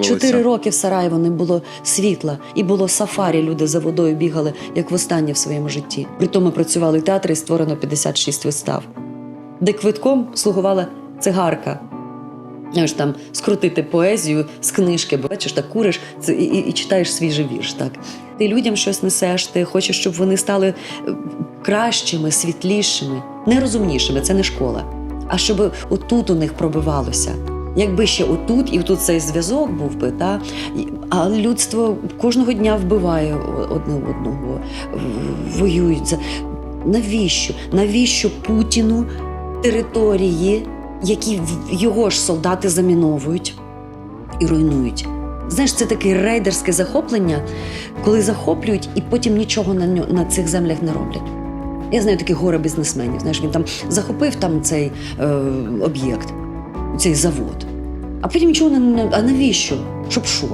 Чотири роки в Сараєво не було світла, і було сафарі. Люди за водою бігали як востаннє в своєму житті. При тому працювали театри, і створено 56 вистав, де квитком слугувала цигарка. Знаєш, там скрутити поезію з книжки, бо бачиш, так куриш і, і, і читаєш свіжий вірш. Так. Ти людям щось несеш, ти хочеш, щоб вони стали е, кращими, світлішими, не розумнішими, це не школа. А щоб отут у них пробивалося. Якби ще отут і тут цей зв'язок був би, та? А людство кожного дня вбиває одне одного, в- воюють за. Навіщо? Навіщо Путіну території, які його ж солдати заміновують і руйнують? Знаєш, це таке рейдерське захоплення, коли захоплюють і потім нічого на, на цих землях не роблять. Я знаю таких горе бізнесменів. Знаєш, він там захопив там цей е, об'єкт, цей завод. А потім нічого не, не. А навіщо? Щоб що?